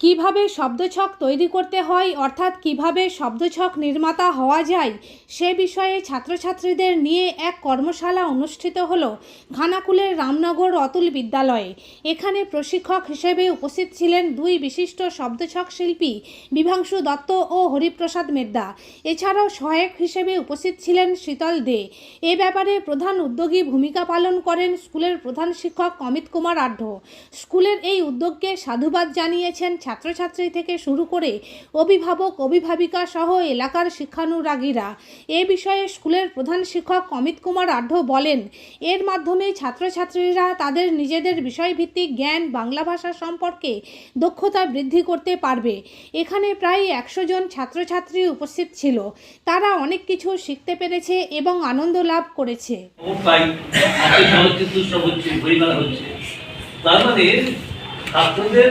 কীভাবে শব্দছক তৈরি করতে হয়, অর্থাৎ কীভাবে শব্দছক নির্মাতা হওয়া যায়, সে বিষয়ে ছাত্রছাত্রীদের নিয়ে এক কর্মশালা অনুষ্ঠিত হলো খানাকুলের রামনগর অতুল বিদ্যালয়ে। এখানে প্রশিক্ষক হিসেবে উপস্থিত ছিলেন দুই বিশিষ্ট শব্দছক শিল্পী বিভাংশু দত্ত ও হরিপ্রসাদ মেদ্দা। এছাড়াও সহায়ক হিসেবে উপস্থিত ছিলেন শীতল দে। এ ব্যাপারে প্রধান উদ্যোগী ভূমিকা পালন করেন স্কুলের প্রধান শিক্ষক অমিত কুমার আঢ্য। স্কুলের এই উদ্যোগকে সাধুবাদ জানিয়েছেন ছাত্রছাত্রী থেকে শুরু করে অভিভাবক, অভিভাবিকা সহ এলাকার শিক্ষানুরাগীরা। এ বিষয়ে স্কুলের প্রধান শিক্ষক অমিত কুমার আঢ্য বলেন, এর মাধ্যমে ছাত্রছাত্রীরা তাদের নিজেদের বিষয়ভিত্তিক জ্ঞান, বাংলা ভাষা সম্পর্কে দক্ষতা বৃদ্ধি করতে পারবে। এখানে প্রায় একশো জন ছাত্রছাত্রী উপস্থিত ছিল। তারা অনেক কিছু শিখতে পেরেছে এবং আনন্দ লাভ করেছে। তার মানে ছাত্রদের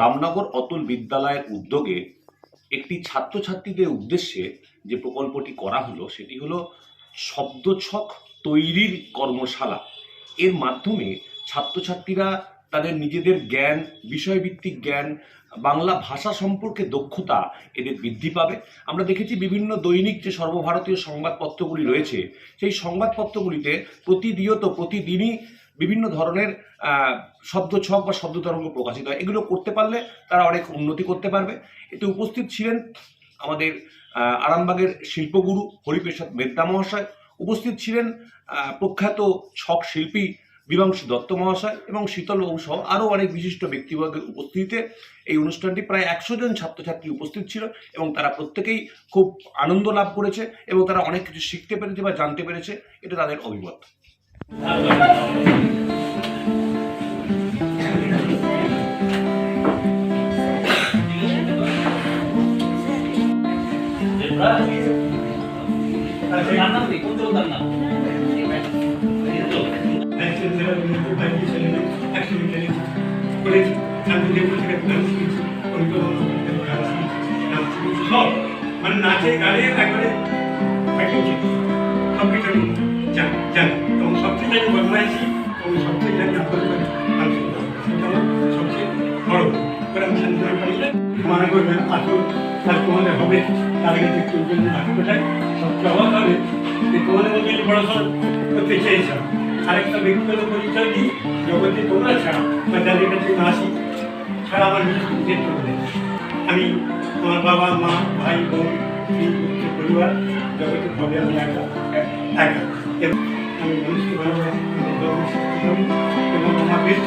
রামনগর অতুল বিদ্যালয়ের উদ্যোগে একটি ছাত্রছাত্রীদের উদ্দেশ্যে যে প্রকল্পটি করা হলো, সেটি হলো শব্দছক তৈরির কর্মশালা। এর মাধ্যমে ছাত্রছাত্রীরা তাদের নিজেদের জ্ঞান, বিষয়ভিত্তিক জ্ঞান, বাংলা ভাষা সম্পর্কে দক্ষতা এদের বৃদ্ধি পাবে। আমরা দেখেছি বিভিন্ন দৈনিক যে সর্বভারতীয় সংবাদপত্রগুলি রয়েছে, সেই সংবাদপত্রগুলিতে প্রতিনিয়ত, প্রতিদিনই বিভিন্ন ধরনের শব্দ ছক বা শব্দ তরঙ্গ প্রকাশিত হয়। এগুলো করতে পারলে তারা অনেক উন্নতি করতে পারবে। এতে উপস্থিত ছিলেন আমাদের আরামবাগের শিল্পগুরু হরিপ্রসাদ মেদ্দা মহাশয়, উপস্থিত ছিলেন প্রখ্যাত ছক শিল্পী বিবাংশু দত্ত মহাশয় এবং শীতল বাবু সহ আরও অনেক বিশিষ্ট ব্যক্তিবর্গের উপস্থিতিতে এই অনুষ্ঠানটি প্রায় একশো জন ছাত্রছাত্রী উপস্থিত ছিল এবং তারা প্রত্যেকেই খুব আনন্দ লাভ করেছে এবং তারা অনেক কিছু শিখতে পেরেছে বা জানতে পেরেছে। এটা তাদের অভিমত। নাম নেই কোন চলতাম না এই তো। সব মানে নাচে গানে একবারে আসল আর তোমাদের হবে। তার যে চলবেন সবচেয়ে অবাক হবে। যে তোমাদের মধ্যে যে পড়াশোনা করতে চেয়েছিলাম আরেকটা ব্যক্তিগত পরিচয় দিই, জগতে তোমরা ছাড়া বা যাদের কাছে না আসি, ছাড়া আমার উদ্দেশ্য করে আমি আমার বাবা, মা, ভাই, বোন তিন পুত্র, পরিবার, জগতে হবে আমি একা একা। এবং আমি মানুষকে ভালোবাসি, এবং আমার ব্যস্ত